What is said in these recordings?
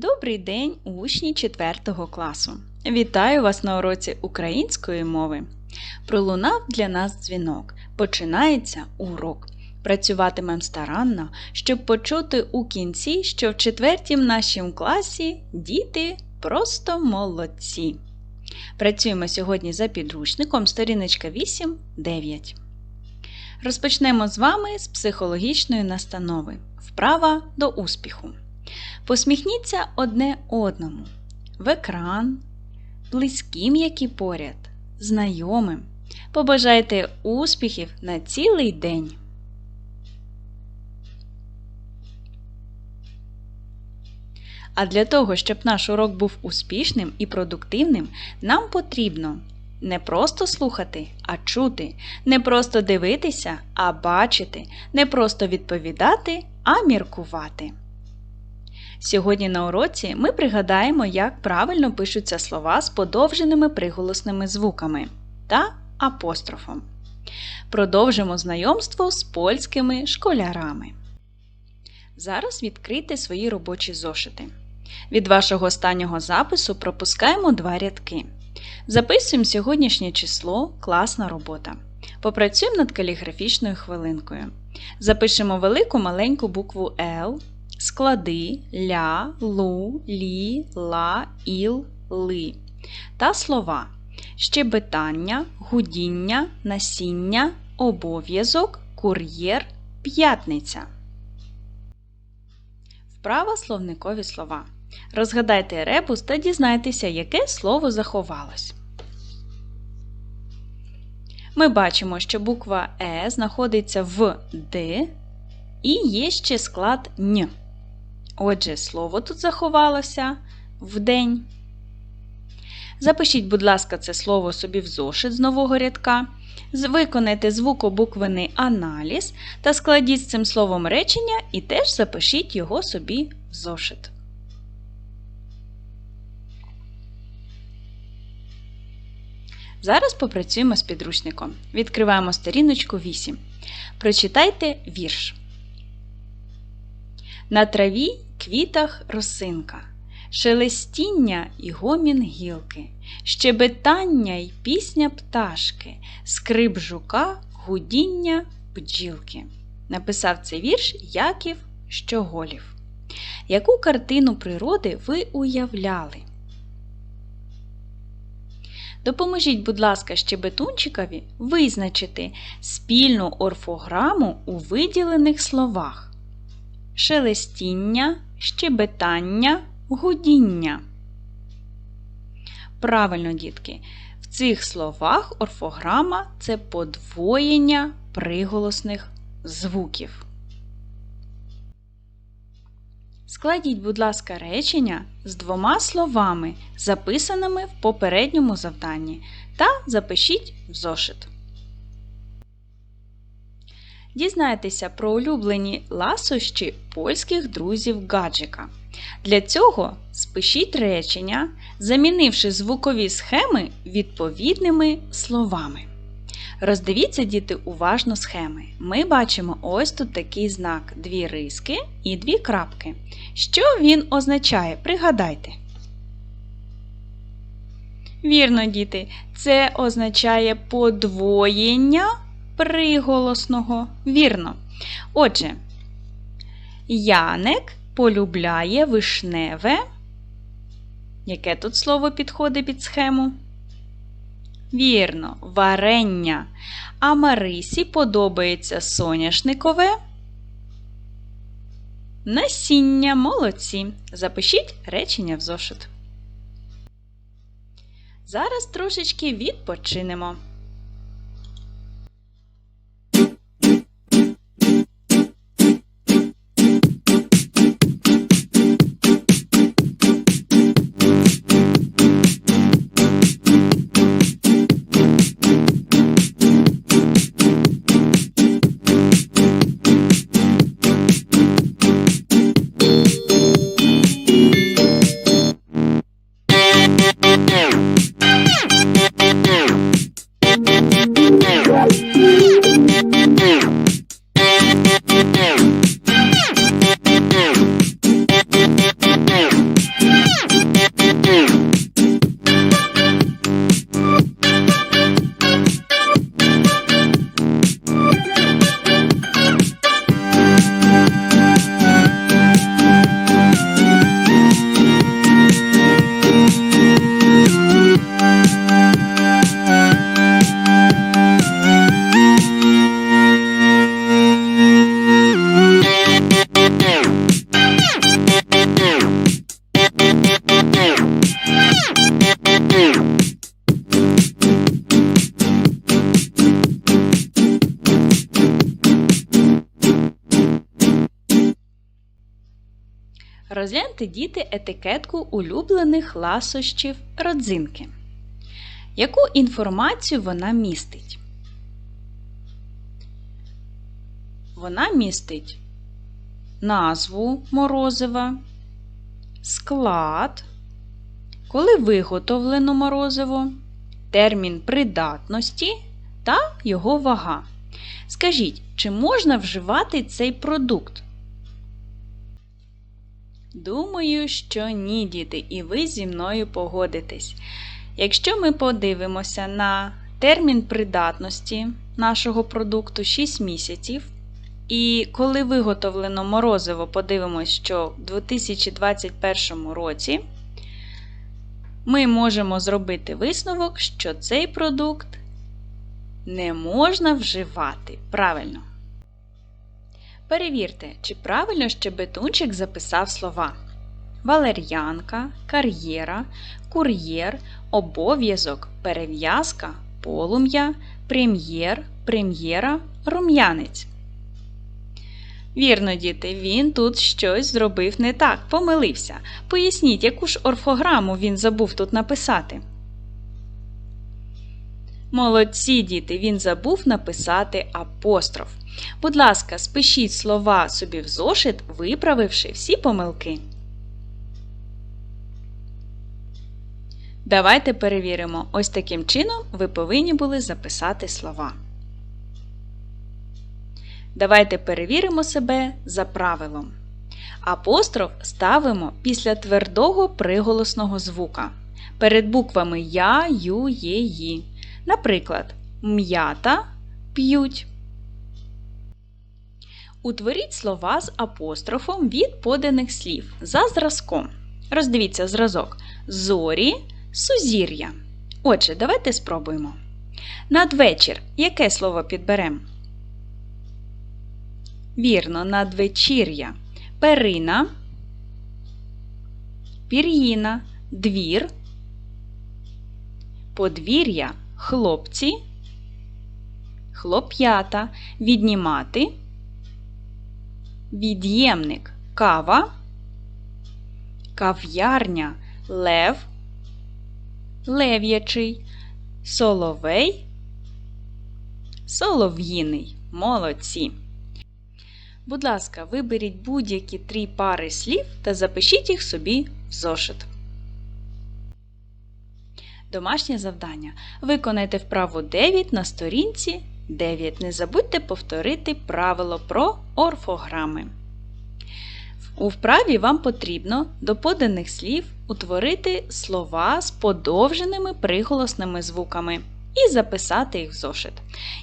Добрий день, учні 4 класу! Вітаю вас на уроці української мови. Пролунав для нас дзвінок. Починається урок. Працюватимемо старанно, щоб почути у кінці, що в четвертім нашому класі діти просто молодці. Працюємо сьогодні за підручником сторіночка 8-9. Розпочнемо з вами з психологічної настанови. Вправа до успіху. Посміхніться одне одному, в екран, близьким, які поряд, знайомим. Побажайте успіхів на цілий день. А для того, щоб наш урок був успішним і продуктивним, нам потрібно не просто слухати, а чути, не просто дивитися, а бачити, не просто відповідати, а міркувати. Сьогодні на уроці ми пригадаємо, як правильно пишуться слова з подовженими приголосними звуками та апострофом. Продовжимо знайомство з польськими школярами. Зараз відкрийте свої робочі зошити. Від вашого останнього запису пропускаємо два рядки. Записуємо сьогоднішнє число класна робота. Попрацюємо над каліграфічною хвилинкою. Запишемо велику маленьку букву Л склади ля, лу, лі, ла, іл, ли та слова щебетання, гудіння, насіння, обов'язок, кур'єр, п'ятниця. Вправа словникові слова. Розгадайте ребус та дізнайтеся, яке слово заховалось. Ми бачимо, що буква Е знаходиться в Д і є ще склад Н. Отже, слово тут заховалося в день. Запишіть, будь ласка, це слово собі в зошит з нового рядка. Виконайте звукобуквений аналіз та складіть з цим словом речення і теж запишіть його собі в зошит. Зараз попрацюємо з підручником. Відкриваємо сторіночку 8. Прочитайте вірш. На траві квітах росинка, шелестіння і гомін гілки, щебетання й пісня пташки, скрип жука, гудіння бджілки. Написав цей вірш Яків Щоголів. Яку картину природи ви уявляли? Допоможіть, будь ласка, щебетунчикові визначити спільну орфограму у виділених словах шелестіння, щебетання, гудіння. Правильно, дітки, в цих словах орфограма це подвоєння приголосних звуків. Складіть, будь ласка, речення з двома словами, записаними в попередньому завданні, та запишіть в зошит. Дізнайтеся про улюблені ласощі польських друзів гаджика. Для цього спишіть речення, замінивши звукові схеми відповідними словами. Роздивіться, діти, уважно схеми. Ми бачимо ось тут такий знак: дві риски і дві крапки. Що він означає? Пригадайте. Вірно, діти, це означає подвоєння приголосного. Вірно. Отже, Яник полюбляє вишневе. Яке тут слово підходить під схему? Вірно, варення. А Марисі подобається соняшникове. Насіння молодці. Запишіть речення в зошит. Зараз трошечки відпочинемо. Розгляньте діти етикетку улюблених ласощів родзинки. Яку інформацію вона містить? Вона містить назву морозива, склад, коли виготовлено морозиво, термін придатності та його вага. Скажіть, чи можна вживати цей продукт? Думаю, що ні, діти, і ви зі мною погодитесь. Якщо ми подивимося на термін придатності нашого продукту 6 місяців, і коли виготовлено морозиво, подивимось, що в 2021 році ми можемо зробити висновок, що цей продукт не можна вживати. Правильно. Перевірте, чи правильно щебетунчик записав слова. Валер'янка, кар'єра, кур'єр, обов'язок, перев'язка, полум'я, прем'єр, прем'єра, рум'янець. Вірно, діти, він тут щось зробив не так, помилився. Поясніть, яку ж орфограму він забув тут написати. Молодці діти, він забув написати апостроф. Будь ласка, спишіть слова собі в зошит, виправивши всі помилки. Давайте перевіримо. Ось таким чином ви повинні були записати слова. Давайте перевіримо себе за правилом. Апостроф ставимо після твердого приголосного звука. Перед буквами Я, Ю, Є, Ї. Наприклад, м'ята п'ють. Утворіть слова з апострофом від поданих слів за зразком. Роздивіться зразок зорі, сузір'я. Отже, давайте спробуємо. Надвечір яке слово підберемо? Вірно, надвечір'я. Перина, пір'їна, двір, подвір'я, хлопці, хлоп'ята, віднімати, від'ємник, кава, кав'ярня, лев, лев'ячий, соловей, солов'їний. Молодці. Будь ласка, виберіть будь-які три пари слів та запишіть їх собі в зошит. Домашнє завдання. Виконайте вправу 9 на сторінці 9. Не забудьте повторити правило про орфограми. У вправі вам потрібно до поданих слів утворити слова з подовженими приголосними звуками і записати їх в зошит.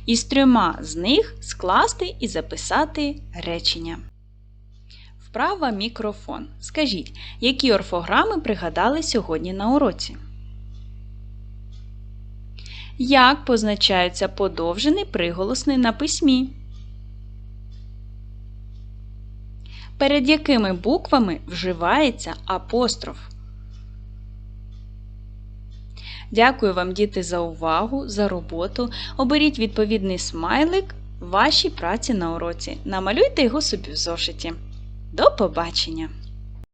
Із трьома з них скласти і записати речення. Вправа мікрофон. Скажіть, які орфограми пригадали сьогодні на уроці? Як позначаються подовжений приголосний на письмі? Перед якими буквами вживається апостроф? Дякую вам, діти, за увагу, за роботу. Оберіть відповідний смайлик вашій праці на уроці. Намалюйте його собі в зошиті. До побачення!